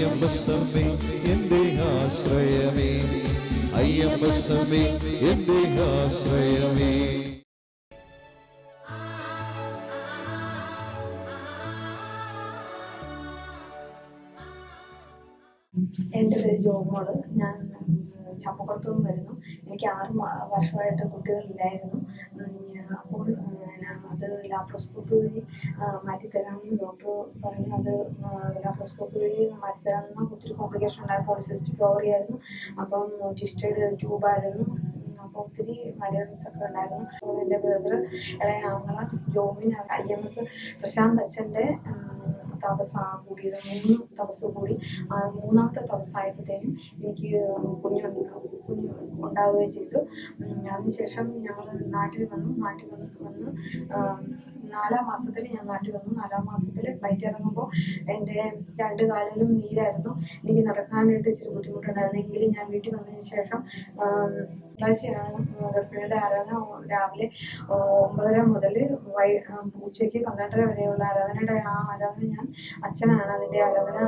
അയ്യമ്പസമ്മേ എന്റെ ആശ്രയമേ. അയ്യമ്പസമ്മേ എന്റെ ആശ്രയമേ. എന്റെ പേര് ജോമോൾ. ഞാൻ ഉം, ചമ്പക്കുളത്തു നിന്ന് വരുന്നു. എനിക്ക് ആറ് വർഷമായിട്ട് കുട്ടികളില്ലായിരുന്നു. ലാപ്രോസ്കോപ്പി വഴി മാറ്റിത്തരാമെന്ന് ഡോക്ടർ പറഞ്ഞു അത് ലാപ്രോസ്കോപ്പി വഴി മാറ്റിത്തരാമെന്ന് ഒത്തിരി കോംപ്ലിക്കേഷൻ ഉണ്ടായ പോളിസിസ്റ്റിക് ഓവറി ആയിരുന്നു അപ്പം ട്വിസ്റ്റഡ് ട്യൂബായിരുന്നു അപ്പോൾ ഒത്തിരി മലയറിൻസ് ഒക്കെ ഉണ്ടായിരുന്നു. അപ്പോൾ എന്റെ ബ്രദർ ഇളയ ആങ്ങള Jomin I M S Prashanth അച്ഛന്റെ തപസ് ആ കൂടിയത് മൂന്ന് തപസ് കൂടി. മൂന്നാമത്തെ തപസ്സായപ്പോഴത്തേനും എനിക്ക് കുഞ്ഞു കുഞ്ഞു ഉണ്ടാവുകയും ചെയ്തു. അതിനുശേഷം ഞങ്ങൾ നാട്ടിൽ വന്നു. നാട്ടിൽ വന്ന് വന്ന് നാലാം മാസത്തിൽ ഞാൻ നാട്ടിൽ വന്നു. നാലാം മാസത്തിൽ ഫ്ലൈറ്റ് ഇറങ്ങുമ്പോൾ എന്റെ രണ്ട് കാലിലും നീരായിരുന്നു. എനിക്ക് നടക്കാനായിട്ട് ഇച്ചിരി ബുദ്ധിമുട്ടുണ്ടായിരുന്നു. എങ്കിലും ഞാൻ വീട്ടിൽ വന്നതിന് ശേഷം തിങ്കളാഴ്ചയാണ് ഗർഭിണിയുടെ ആരാധന രാവിലെ ഒമ്പതര മുതൽ വൈ ഉച്ചയ്ക്ക് പന്ത്രണ്ടര വരെയുള്ള ആരാധനയുടെ ആ ആരാധന ഞാൻ അച്ഛനാണ്. അതിന്റെ ആരാധന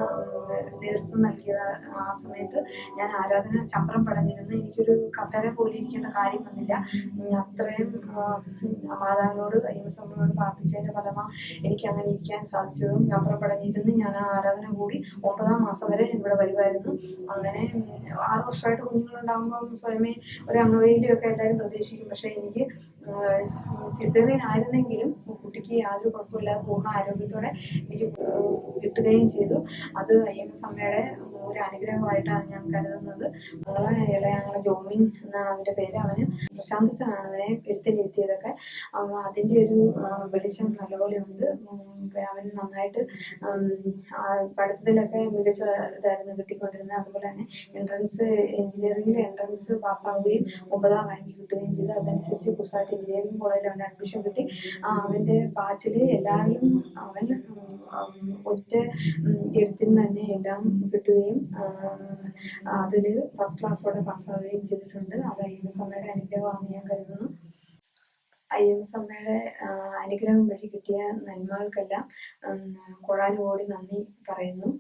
നേതൃത്വം നൽകിയത് ആ സമയത്ത് ഞാൻ ആരാധന ചമ്പ്രം പടഞ്ഞിരുന്നു. എനിക്കൊരു കസേര പോലെ ഇരിക്കേണ്ട കാര്യം വന്നില്ല. അത്രയും മാതാവിനോട് അയ്യമ്മസമ്മയോട് പ്രാർത്ഥിച്ചതിന്റെ ഫലമാണ് എനിക്ക് അങ്ങനെ ഇരിക്കാൻ സാധിച്ചതും ചമ്പ്രം പടഞ്ഞിരുന്ന് ഞാൻ ആ ആരാധന കൂടി ഒമ്പതാം മാസം വരെ ഇവിടെ വരുമായിരുന്നു. അങ്ങനെ ആറ് വർഷമായിട്ട് കുഞ്ഞുങ്ങളുണ്ടാകുമ്പോൾ സ്വയമേ ഒരു അംഗവൈകല്യമൊക്കെ എല്ലാവരും പ്രതീക്ഷിക്കും. പക്ഷേ എനിക്ക് സിസേറിയൻ ആയിരുന്നെങ്കിലും കുട്ടിക്ക് യാതൊരു കുഴപ്പമില്ലാതെ പൂർണ ആരോഗ്യത്തോടെ എനിക്ക് കിട്ടുകയും ചെയ്തു. അത് അയ്യപ്പ എസ് ഒരു അനുഗ്രഹമായിട്ടാണ് ഞാൻ കരുതുന്നത്. ഞങ്ങളെ ഇളയ ഞങ്ങളെ ജോമിൻ എന്നാണ് അവന്റെ പേര്. അവന് പ്രശാന്തിച്ചാണ് അവനെ എഴുത്തിലിരുത്തിയതൊക്കെ അതിന്റെ ഒരു വെളിച്ചം നല്ലപോലെ ഉണ്ട്. അവൻ നന്നായിട്ട് പഠിത്തത്തിലൊക്കെ മികച്ച ഇതായിരുന്നു കിട്ടിക്കൊണ്ടിരുന്നത്. അതുപോലെ തന്നെ എൻട്രൻസ് എഞ്ചിനീയറിംഗിൽ എൻട്രൻസ് പാസ്സാവുകയും ഒമ്പതാം റാങ്ക് കിട്ടുകയും ചെയ്തു. അതനുസരിച്ച് കുസാറ്റ് എഞ്ചിനീയറിംഗ് കോളേജിൽ അവന്റെ അഡ്മിഷൻ കിട്ടി. അവന്റെ ബാച്ചിൽ എല്ലാവരിലും അവൻ ഒറ്റ എഴുത്തിൽ തന്നെ എല്ലാം കിട്ടുകയും അതിൽ ഫസ്റ്റ് ക്ലാസ്സോടെ പാസ്സാവുകയും ചെയ്തിട്ടുണ്ട്. അത് ഐ എം എസ് അമ്മയുടെ അനുഗ്രഹമാണെന്ന് ഞാൻ കരുതുന്നു. ഐ എം എസ് അമ്മയുടെ അനുഗ്രഹം വഴി കിട്ടിയ നന്മകൾക്കെല്ലാം കോടാനുകോടി നന്ദി പറയുന്നു.